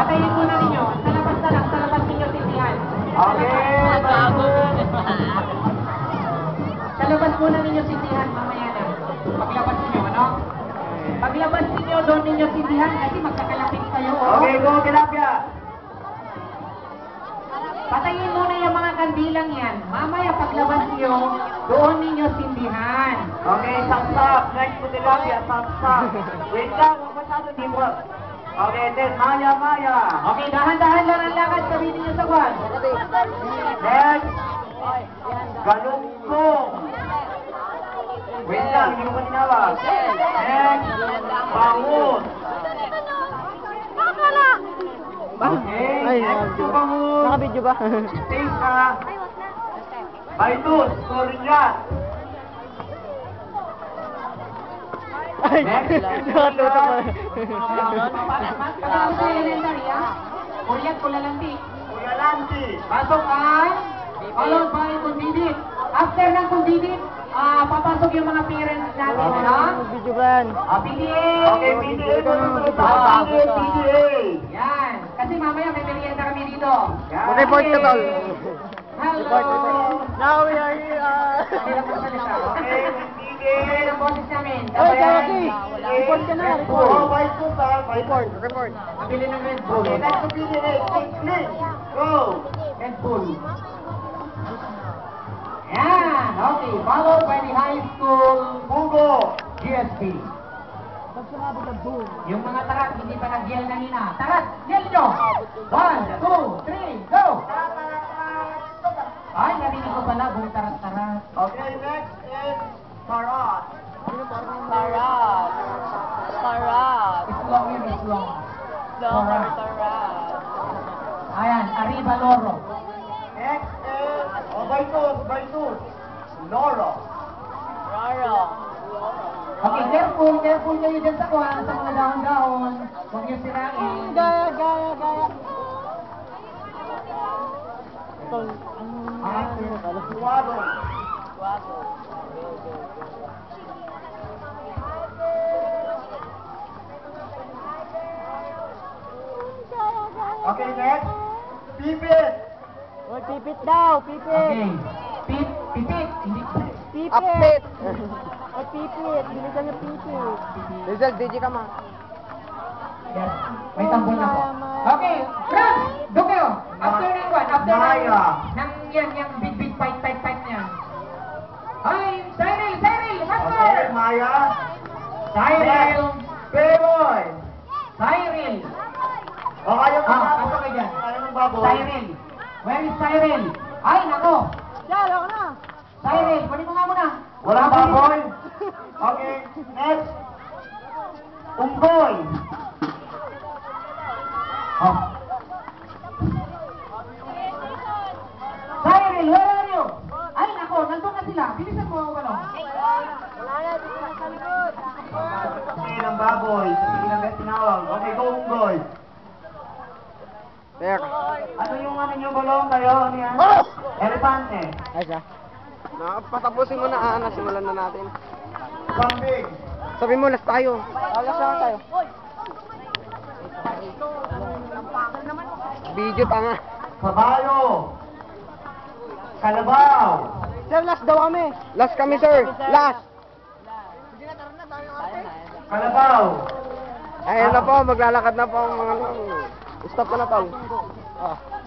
Patayin muna ninyo. Sa labas na lang, sa labas ninyo titihan. Okay, bago. Sa labas muna ninyo sitihan mamaya na. Paglabas ninyo, ano? Paglabas ninyo, doon ninyo sitihan kasi magkakalapit kayo. Oh. Okay, go, Tilapia. Patayin muna yung mga kandilang yan. Mamaya paglabas niyo, doon ninyo sindihan. Okay, thumbs up. Next to Tilapia, thumbs. Wait lang, huwag masyado teamwork. Okay, then Maya, Maya. Okay, dahan-dahan lang ang lakad. Sabihin niyo sa kwan. Next, galunggong. Wait lang, hindi ko pa tinawag. Next, bangus. Okay, Ay, next to nakabidyo ba? bangus. Nakabidyo ba? Stay ka. Baitus, Korean. Ay, nakatutok pa. Pagkakos sa elementary, ha? Kuryat ko lalandi. Kuya Lanti. Pasok ang followed by kundidit. After ng kundidit, ah, papasok yung mga parents natin, ano? Video ba yan? Ah, PTA! Okay, ko sa PTA, PTA. Yan. Kasi mamaya may merienda kami dito. Yan. Report ka, tol. Hello! Now we are here. Okay, Kaya PTA. ng boses namin. Oy, Jackie! Report ka na, report. Oh, Baitus ha. Report, report. Nabili ng Red Bull. Okay, next to PTA. Click, click. Go. Red Bull. Yan. Okay. Followed by the high school Bugo. GSP. Pag sinabi ka boom. Yung mga tarat, hindi pa nag-yell kanina. Tarat, yell nyo! One, two, three, go! Ay, narinig ko pala, buong tarat-tarat. Okay, next is Parat. Tarat. Tarat. It's long yun, it's long. Long Tarat. tarat. Ayan, Arriba Loro. Next is, oh, Baitus, Baitus. Loro. Raro. Okay, careful, careful kayo dyan sa kuha, sa mga dahon-dahon. Huwag niyo sirain. Gaya, gaya, gaya. Tol, Ah, Suwadong. Okay, next. Pipit. Oy, pipit daw, pipit. Okay. Pit, pipit. Hindi Pipit. Update. Oy, pipit. Bilisan niyo pipit. Rizal, DJ ka ma. Yes. May tambol na po. Okay. Ram! Doon kayo. After ng one. After ng... Maya. Nang yan, yung big, big fight, fight, fight niyan. Ay, Cyril, Cyril, Okay, master! Maya. Cyril, Peroy. Cyril. O kayo Ah, pasok kayo dyan. Ayaw ng baboy. Cyril. Where is Cyril? Ay, nako. Yan, ako na. Cyril, kunin mo nga muna. Walang baboy. Okay, next. Unggoy. Oh. Cyril, where are you? Ay, nako, nandun na sila. Bilisan mo ako, ano? Wala na, dito na sa likod. Okay, ng baboy. Sige guys, tinawag. Okay, go unggoy. There. Ano yung ano yung balong kayo? Ano yan? Oh! Elepante. Ay, siya. Nakapatapusin mo na, ah, nasimulan na natin. Kambing. Sabi mo, last tayo. Ah, last lang tayo. Video pa nga. Kabayo. Kalabaw. Sir, last daw kami. Last kami, sir. Last. Kalabaw. Ayun na po, maglalakad na po ang mga... Stop ka na, Paul. Oh.